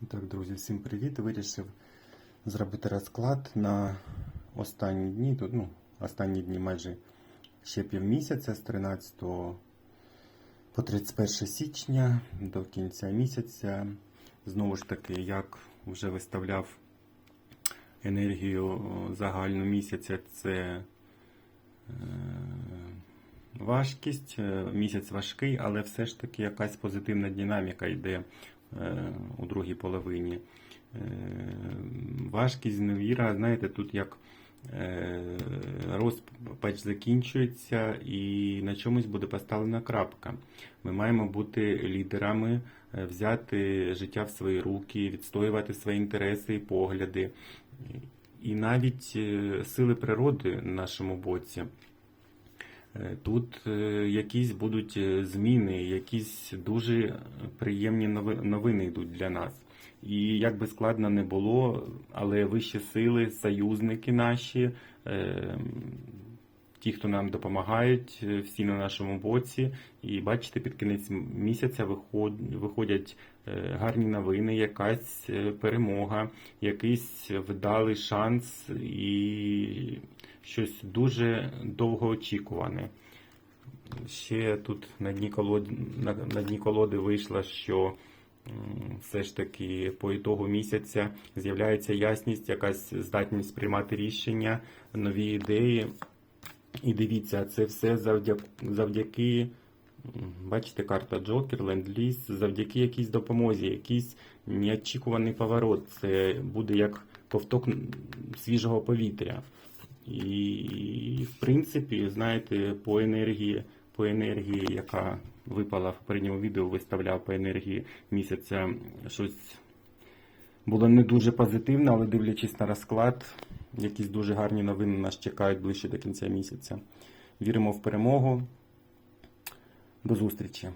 Так, друзі, всім привіт. Вирішив зробити розклад на останні дні. Тут, ну, останні дні майже ще півмісяця з 13 по 31 січня до кінця місяця. Знову ж таки, як вже виставляв енергію загальну місяця, це е, важкість. Е, Місяць важкий, але все ж таки якась позитивна динаміка йде е, у другій половині. Е, Важкість, невіра, знаєте, тут як розпач закінчується і на чомусь буде поставлена крапка. Ми маємо бути лідерами, взяти життя в свої руки, відстоювати свої інтереси і погляди. І навіть сили природи на нашому боці. Е, Тут е, якісь будуть е, зміни, якісь дуже приємні нови- новини йдуть для нас. І як би складно не було, але вищі сили, союзники наші, е, ті, хто нам допомагають, всі на нашому боці. І бачите, під кінець місяця виход- виходять гарні новини, якась перемога, якийсь вдалий шанс і щось дуже довгоочікуване. Ще тут на дні колоди, на, на дні колоди вийшло, що все ж таки по ітогу місяця з'являється ясність, якась здатність приймати рішення, нові ідеї. І дивіться, це все завдяки, завдяки бачите, карта Джокер, ленд-ліз, завдяки якійсь допомозі, якийсь неочікуваний поворот. Це буде як ковток свіжого повітря. І, в принципі, знаєте, по енергії, по енергії, яка випала в попередньому відео, виставляв по енергії місяця щось було не дуже позитивно, але дивлячись на розклад, якісь дуже гарні новини нас чекають ближче до кінця місяця. Віримо в перемогу. До зустрічі!